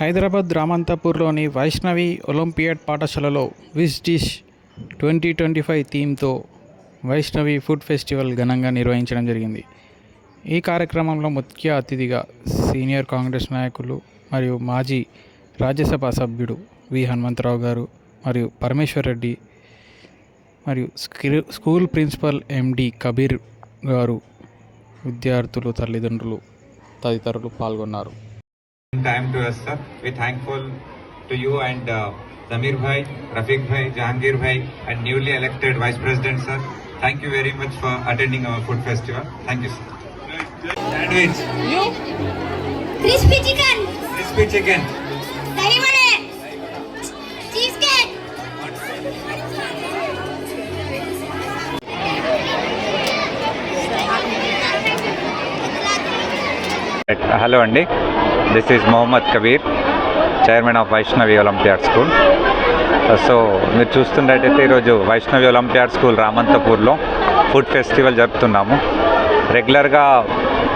Hyderabad రామంతపూర్లోని Vaishnavi Olympiad పాఠశాలలో విజ్ dish twenty twenty five థీమ్తో Vaishnavi food festival ఘనంగా నిర్వహించడం జరిగింది. ఈ కార్యక్రమంలో ముఖ్య అతిథిగా సీనియర్ కాంగ్రెస్ నాయకులు మరియు మాజీ రాజ్యసభ సభ్యుడు వి. హనుమంతరావు గారు మరియు పరమేశ్వర్ రెడ్డి మరియు స్కూల్ ప్రిన్సిపల్ ఎండి కబీర్ గారు విద్యార్థులు తల్లిదండ్రులు తదితరులు పాల్గొన్నారు. Time to us, sir. We're thankful to you and uh, Zamir Bhai, Rafiq Bhai, Jahangir Bhai, and newly elected Vice President, sir. Thank you very much for attending our food festival. Thank you, sir. Sandwich, crispy chicken, crispy chicken, cheesecake. Hello అండి this is Mohammed Kabir chairman of Vaishnavi Olympiad school so మీరు చూస్తున్నట్టయితే ఈరోజు Vaishnavi olympiad school రామంతపూర్లో food festival జరుపుతున్నాము. రెగ్యులర్గా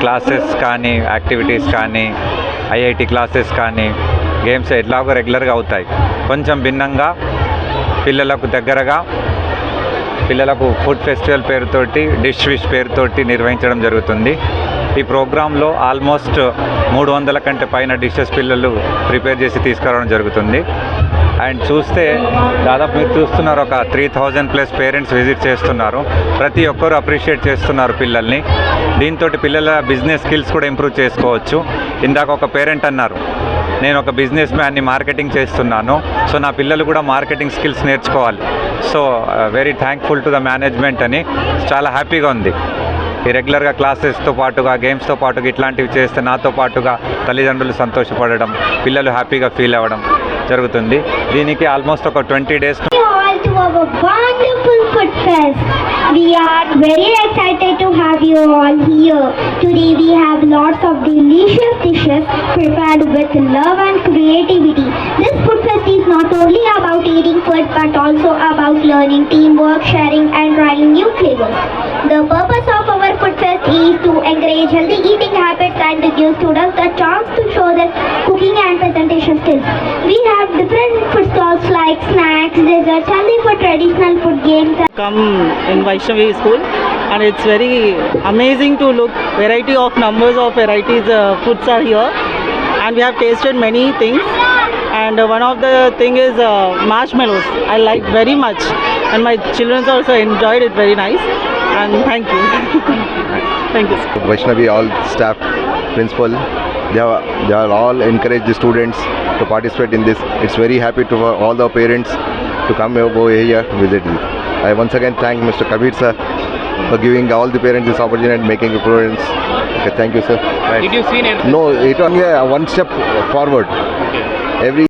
classes కానీ activities కానీ IIT classes కానీ గేమ్స్ ఎట్లాగో రెగ్యులర్గా అవుతాయి. కొంచెం భిన్నంగా పిల్లలకు దగ్గరగా పిల్లలకు ఫుడ్ ఫెస్టివల్ పేరుతోటి డిష్ విష్ పేరుతోటి నిర్వహించడం జరుగుతుంది. ఈ ప్రోగ్రాంలో ఆల్మోస్ట్ మూడు వందల కంటే పైన డిషెస్ పిల్లలు ప్రిపేర్ చేసి తీసుకురావడం జరుగుతుంది. అండ్ చూస్తే దాదాపు మీరు చూస్తున్నారు ఒక three thousand plus parents visit చేస్తున్నారు. ప్రతి ఒక్కరు అప్రిషియేట్ చేస్తున్నారు పిల్లల్ని. దీంతో పిల్లల బిజినెస్ స్కిల్స్ కూడా ఇంప్రూవ్ చేసుకోవచ్చు. ఇందాక ఒక పేరెంట్ అన్నారు నేను ఒక బిజినెస్ మ్యాన్ని మార్కెటింగ్ చేస్తున్నాను సో నా పిల్లలు కూడా మార్కెటింగ్ స్కిల్స్ నేర్చుకోవాలి. So very thankful to the management అని చాలా హ్యాపీగా ఉంది. రెగ్యులర్గా క్లాసెస్తో పాటుగా గేమ్స్తో పాటుగా ఇట్లాంటివి చేస్తే నాతో పాటుగా తల్లిదండ్రులు సంతోషపడడం పిల్లలు హ్యాపీగా ఫీల్ అవ్వడం జరుగుతుంది దీనికి ఆల్మోస్ట్ ఒక twenty days. We are very excited to have you all here. Today we have lots of delicious dishes prepared with love and creativity. This food fest is not only about eating food but also about learning teamwork, sharing and trying new flavors. The purpose of our is to encourage healthy eating habits and to give students a chance to show their cooking and presentation skills. We have different food stalls like snacks, desserts, healthy for traditional food games. come in Vaishnavi school and it's very amazing to look variety of numbers of varieties uh, foods are here. And we have tasted many things. And uh, one of the thing is uh, marshmallows. I like very much. And my children also enjoyed it very nice. And thank you thank you Vaishnavi, all staff, principal, they have, they are all encouraged the students to participate in this. It's very happy to all the parents to come over here visit. it. I once again thank Mr. Kabir sir for giving all the parents this opportunity and making a prudence. Okay, thank you sir. Did you see it? No, it only uh, one step forward. Every